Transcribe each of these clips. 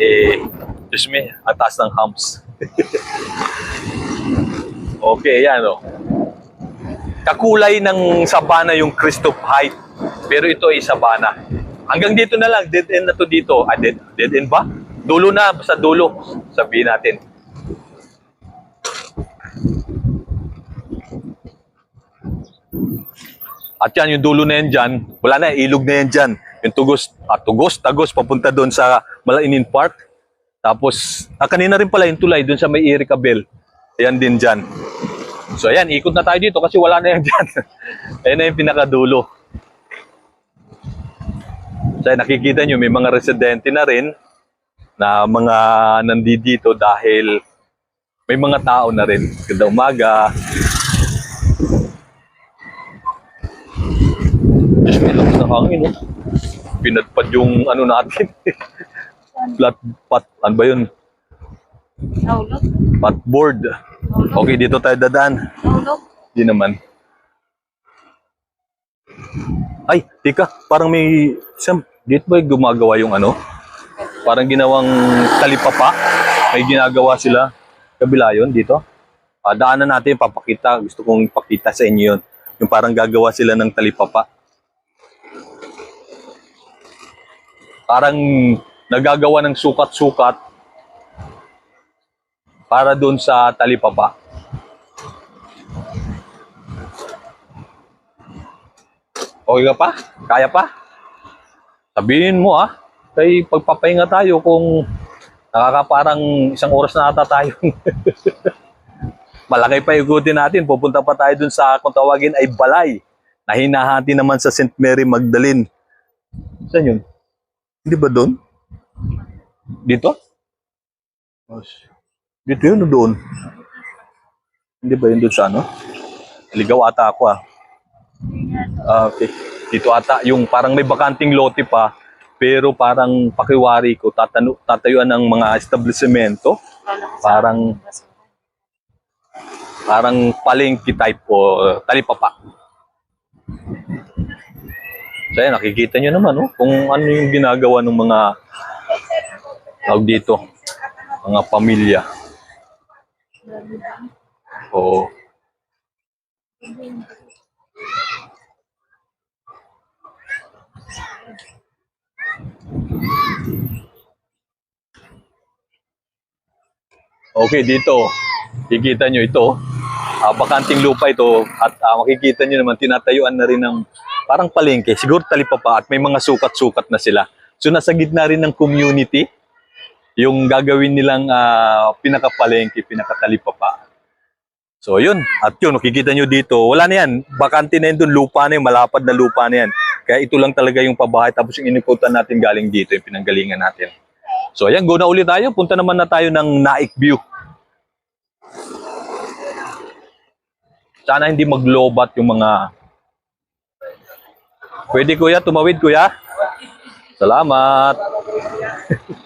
Eh, Diyos me, ang taas ng humps. okay, yan o. Kakulay ng sabana yung Christoph height. Pero ito ay sabana. Hanggang dito na lang, dead end na to dito. Ah, dead, dead end ba? Dulo na, basta dulo. Sabihin natin. At yan, yung dulo na yan dyan, wala na, ilog na yan dyan. Yung tugos, ah, tugos, tagos, papunta doon sa Malainin Park. Tapos, ah, kanina rin pala yung tulay doon sa may Erika Bell. Ayan din dyan. So ayan, ikot na tayo dito kasi wala na yan dyan. ayan na yung pinakadulo. So ayan, nakikita nyo, may mga residente na rin na mga nandito dahil may mga tao na rin. Ganda umaga. Diyos may lakas ng hangin, oh. Pinadpad yung ano natin. Flat pat, ano ba yun? Nahulog? Patboard. Okay, dito tayo dadaan. Nahulog? Di naman. Ay, tika, parang may... Sam, dito ba gumagawa yung ano? Parang ginawang talipapa. May ginagawa sila. Kabila yun, dito. Ah, daanan natin, papakita. Gusto kong ipakita sa inyo yun. Yung parang gagawa sila ng talipapa. Parang nagagawa ng sukat-sukat para doon sa talipapa. Okay ka pa? Kaya pa? Sabihin mo ah. Kay pagpapahinga tayo kung nakakaparang isang oras na ata tayo. Malaki pa ikutin natin. Pupunta pa tayo dun sa kung tawagin ay Balay. Na hinahati naman sa St. Mary Magdalene. Saan yun? Hindi ba doon? Dito? Oh, Dito yun o doon? Hindi ba yun doon sa ano? Ligaw ata ako ah. Ah, okay. Dito ata, yung parang may bakanting lote pa, pero parang pakiwari ko, tatanu tatayuan ng mga establishmento, parang parang palengke type o uh, talipapa. So yan, nakikita nyo naman oh, kung ano yung ginagawa ng mga tawag dito, mga pamilya. Oo. Okay, dito. Kikita nyo ito. ah, bakanting lupa ito. At ah, makikita nyo naman, tinatayuan na rin ng parang palengke. Siguro talipapa at may mga sukat-sukat na sila. So nasa gitna rin ng community yung gagawin nilang ah, pinakapalengke, pinakatalipapa. So yun, at yun, nakikita nyo dito, wala na yan, bakante na yun dun, lupa na yun, malapad na lupa na yan. Kaya ito lang talaga yung pabahay, tapos yung inikutan natin galing dito, yung pinanggalingan natin. So ayan, go na ulit tayo, punta naman na tayo ng Naik View. Sana hindi maglobat yung mga... Pwede kuya, tumawid kuya? Salamat!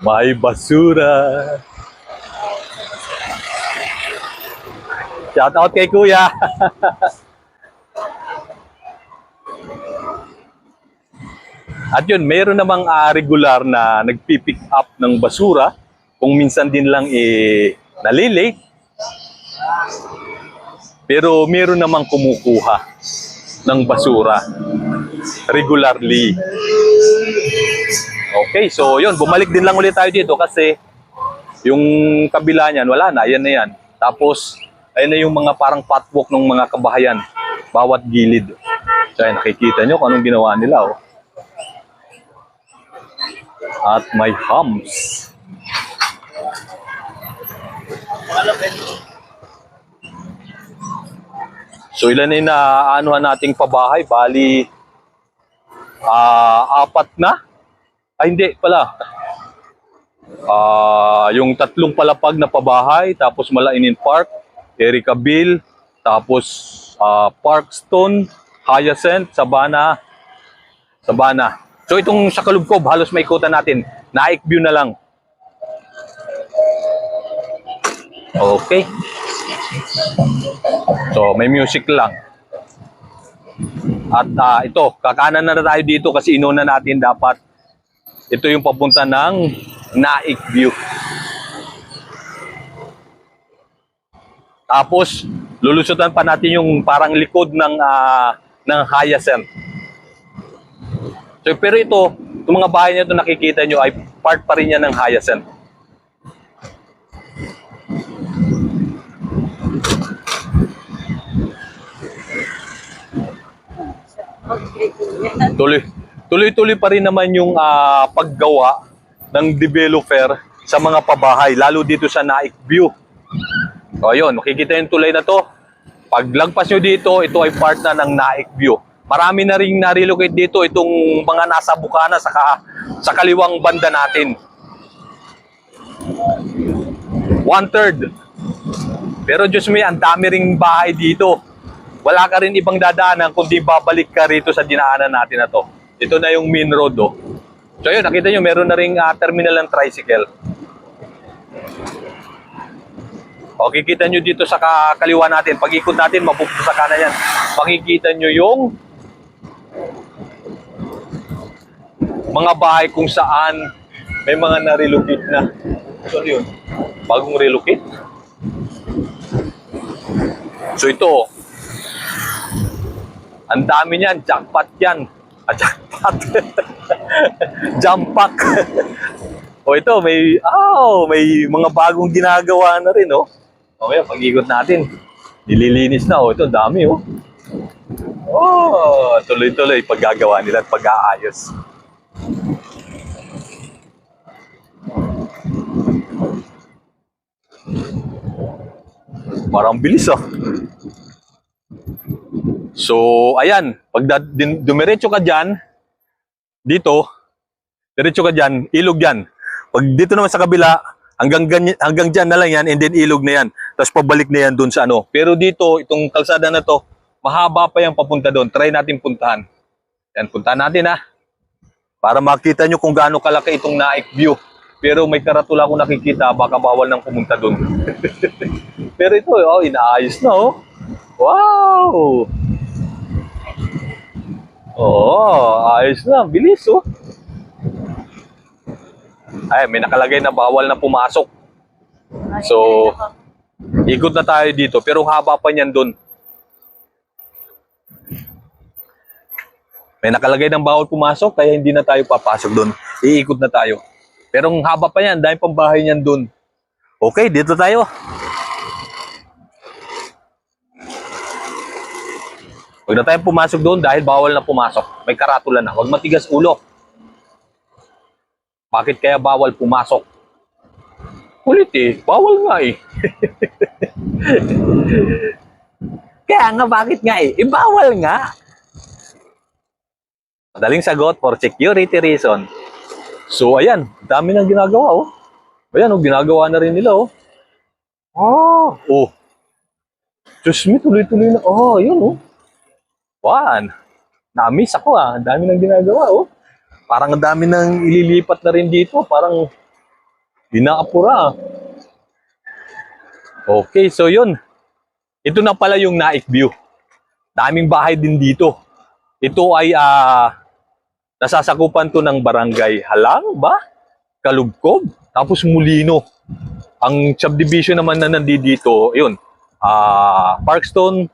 May basura! Shout out kay Kuya. At yun, mayroon namang ah, regular na nagpipick up ng basura. Kung minsan din lang eh, nalilate. Pero mayroon namang kumukuha ng basura regularly. Okay, so yun, bumalik din lang ulit tayo dito kasi yung kabila niyan, wala na, yan na yan. Tapos, ayun na yung mga parang patwalk ng mga kabahayan, bawat gilid. So, ayun, nakikita nyo kung anong ginawa nila, oh. At may humps. So, ilan na yung naaanuhan nating pabahay? Bali, ah apat na? Ay, hindi pala. Ah, yung tatlong palapag na pabahay, tapos Malainin Park, Erica Bill, tapos ah, Parkstone, Hyacinth, Sabana, Sabana. So itong sa Kalubkob, halos maikutan natin. Naik view na lang. Okay. So may music lang. At ah, ito, kakanan na tayo dito kasi inuna natin dapat Ito yung papunta ng Naik View. Tapos, lulusutan pa natin yung parang likod ng ah, ng Hyacinth. So, pero ito, itong mga bahay na ito nakikita nyo ay part pa rin yan ng Hyacinth. Tuloy, tuloy-tuloy pa rin naman yung ah, paggawa ng developer sa mga pabahay, lalo dito sa Naik View. So ayun, makikita yung tulay na to. Pag lagpas nyo dito, ito ay part na ng Naik View. Marami na rin na-relocate dito itong mga nasa Bukana sa, ka, sa kaliwang banda natin. One third. Pero Diyos mo ang dami ring bahay dito. Wala ka rin ibang dadaanan kundi babalik ka rito sa dinaanan natin na to. Ito na yung main road oh. So yun, nakita nyo, meron na ring ah, terminal ng tricycle. O, kikita nyo dito sa ka- kaliwa natin. Pag ikot natin, mapupunta sa kanan yan. Makikita nyo yung mga bahay kung saan may mga na-relocate na. So, yun. Bagong relocate. So, ito. Ang dami niyan. Jackpot yan. Jackpot. Jump pack. o ito, may, oh, may mga bagong ginagawa na rin, oh. O yan, pag-ikot natin. Nililinis na, oh. Ito, dami, oh. Oh, tuloy-tuloy paggagawa nila at pag-aayos. Parang bilis ah. So, ayan, pag dumiretso ka dyan, dito, diretso ka dyan, ilog yan. Pag dito naman sa kabila, hanggang, ganyan, hanggang dyan na lang yan, and then ilog na yan. Tapos pabalik na yan dun sa ano. Pero dito, itong kalsada na to, mahaba pa yung papunta doon. Try natin puntahan. Yan, puntahan natin ha. Para makita nyo kung gaano kalaki itong Naik View. Pero may karatula akong nakikita, baka bawal nang pumunta doon. Pero ito, oh, inaayos na oh. Wow! Oo, ayos na. Bilis oh. Ay, may nakalagay na bawal na pumasok. So, ikot na tayo dito. Pero haba pa niyan doon. May nakalagay ng bawal pumasok, kaya hindi na tayo papasok doon. Iikot na tayo. Pero ang haba pa yan, dahil pang bahay niyan doon. Okay, dito tayo. Huwag na tayong pumasok doon dahil bawal na pumasok. May karatula na. Huwag matigas ulo. Bakit kaya bawal pumasok? Kulit eh. Bawal nga eh. kaya nga, bakit nga eh? Eh, bawal nga. Madaling sagot for security reason. So, ayan. Dami nang ginagawa, oh. Ayan, oh. Ginagawa na rin nila, oh. Oh. Oh. Diyos me, tuloy-tuloy na. Oh, yun, oh. One. Na-miss ako, ah. Ang dami nang ginagawa, oh. Parang ang dami nang ililipat na rin dito. Parang dinaapura. Okay, so yun. Ito na pala yung Naik View. Daming bahay din dito. Ito ay ah nasasakupan to ng barangay Halang ba? Kalubkob, tapos Mulino. Ang subdivision naman na nandito, yun, ah Parkstone,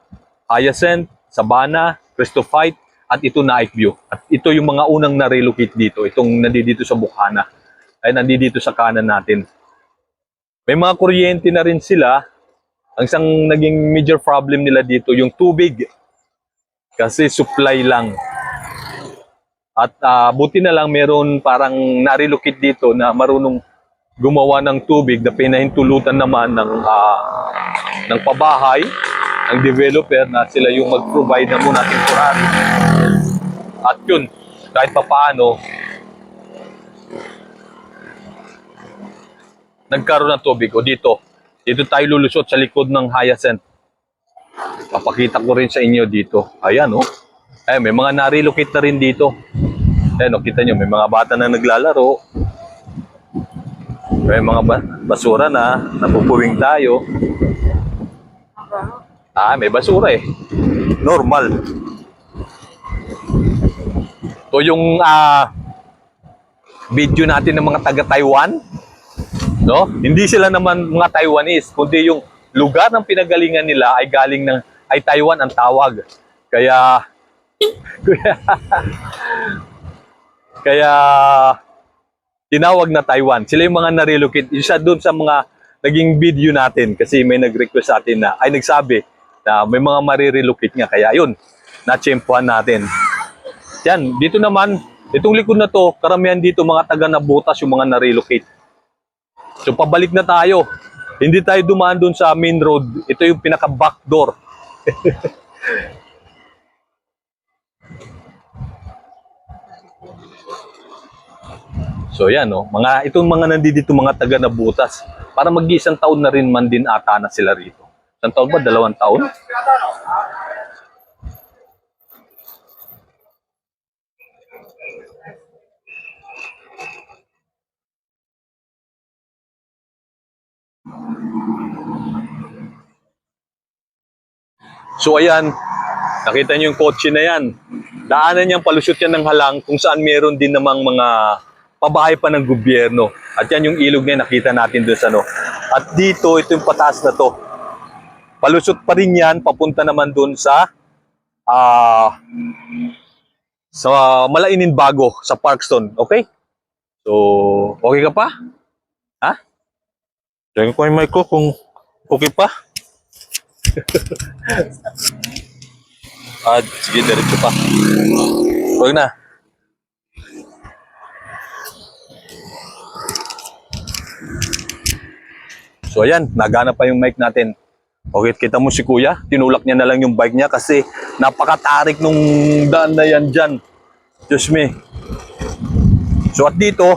Hyacinth, Sabana, Cristophyte, at ito Naik View. At ito yung mga unang na-relocate dito, itong nandito sa Bukana, ay nandito sa kanan natin. May mga kuryente na rin sila. Ang isang naging major problem nila dito, yung tubig. Kasi supply lang. At ah, buti na lang meron parang na-relocate dito na marunong gumawa ng tubig na pinahintulutan naman ng ah, ng pabahay, ng developer na sila yung mag-provide na muna temporary. At yun, kahit papaano, nagkaroon ng tubig. O dito, dito tayo lulusot sa likod ng Hyacinth. Papakita ko rin sa inyo dito. Ayan, oh. Ay, may mga na-relocate na rin dito. Ayan, oh, kita nyo, may mga bata na naglalaro. May mga ba- basura na, napupuwing tayo. Ah, may basura eh. Normal. Ito yung ah video natin ng mga taga Taiwan. No? Hindi sila naman mga Taiwanese, kundi yung lugar ng pinagalingan nila ay galing ng ay Taiwan ang tawag. Kaya kaya, kaya tinawag na Taiwan. Sila yung mga na-relocate. Isa doon sa mga naging video natin kasi may nag-request sa atin na ay nagsabi na may mga marirelocate nga. Kaya yun, na-tsempuhan natin. Yan, dito naman, itong likod na to, karamihan dito mga taga nabutas yung mga na-relocate. So pabalik na tayo. Hindi tayo dumaan doon sa main road. Ito yung pinaka back door. so yan no, mga itong mga nandito mga taga nabutas. Para mag-isang taon na rin man din ata na sila rito. Isang taon ba? Dalawang taon? So ayan, nakita niyo yung kotse na yan. Daanan niyang palusot yan ng halang kung saan meron din namang mga pabahay pa ng gobyerno. At yan yung ilog na nakita natin doon sa ano. At dito, ito yung pataas na to. Palusot pa rin yan, papunta naman doon sa ah sa Malainin Bago, sa Parkstone. Okay? So, okay ka pa? Ha? Tingnan ko yung mic ko kung okay pa. Ah, sige, diretso pa. Huwag na. So ayan, nagana pa yung mic natin. Okay, kita mo si kuya, tinulak niya na lang yung bike niya kasi napakatarik nung daan na yan dyan. Diyos me. So at dito,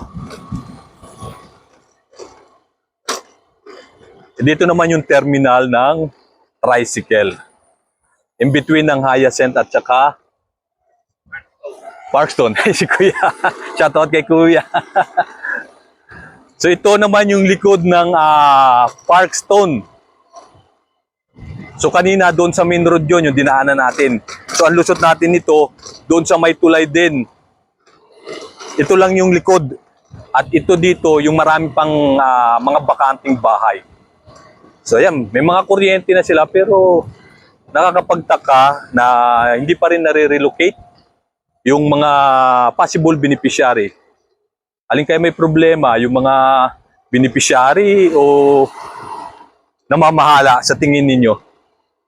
dito naman yung terminal ng tricycle. In between ng Hyacinth at saka Parkstone. si Kuya. Shoutout kay Kuya. so ito naman yung likod ng ah, Parkstone. So kanina doon sa main road yun, yung dinaanan natin. So ang lusot natin ito, doon sa may tulay din. Ito lang yung likod. At ito dito, yung marami pang ah, mga bakanting bahay. So ayan, may mga kuryente na sila pero nakakapagtaka na hindi pa rin nare-relocate yung mga possible beneficiary. Alin kaya may problema, yung mga beneficiary o namamahala sa tingin ninyo.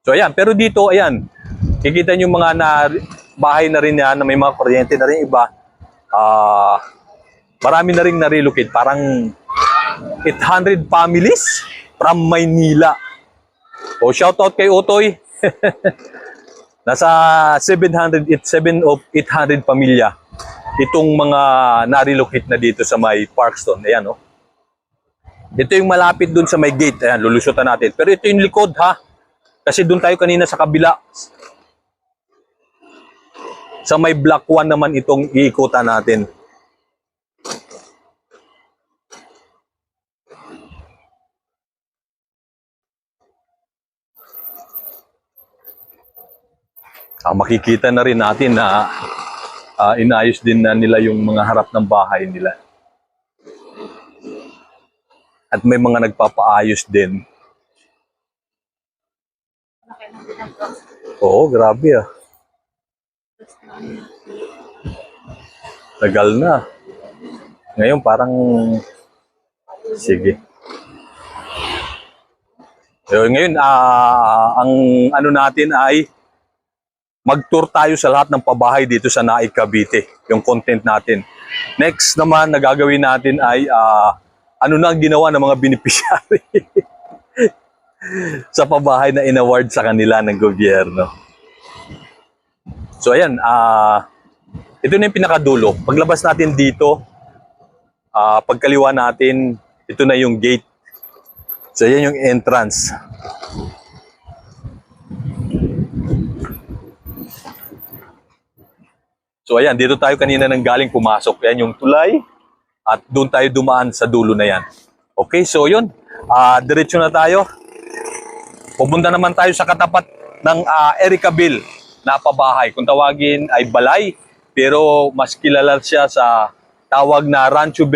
So ayan, pero dito ayan, kikita nyo mga na, bahay na rin yan na may mga kuryente na rin iba. Ah, marami na rin na-relocate, parang 800 families from Maynila. O shoutout kay Otoy. Nasa 700, it- 7 of 800 pamilya itong mga na-relocate na dito sa may Parkstone. Ayan, oh. Ito yung malapit dun sa may gate. Ayan, lulusutan natin. Pero ito yung likod, ha? Kasi dun tayo kanina sa kabila. Sa may block 1 naman itong iikutan natin. Ah, makikita na rin natin na ah, inayos din na nila yung mga harap ng bahay nila. At may mga nagpapaayos din. Laki ng ginagawa. Oo, grabe ah. Tagal na. Ngayon parang... Sige. So, ngayon, ah, ang ano natin ay mag-tour tayo sa lahat ng pabahay dito sa Naik Cavite, yung content natin. Next naman na gagawin natin ay ah, ano na ang ginawa ng mga beneficiary sa pabahay na inaward sa kanila ng gobyerno. So ayan, ah ito na yung pinakadulo. Paglabas natin dito, ah pagkaliwa natin, ito na yung gate. So yan yung entrance. So ayan, dito tayo kanina nang galing pumasok. Yan yung tulay at doon tayo dumaan sa dulo na yan. Okay, so yun. Ah, diretso na tayo. Pupunta naman tayo sa katapat ng ah, Erica Bill na pabahay. Kung tawagin ay balay, pero mas kilala siya sa tawag na Rancho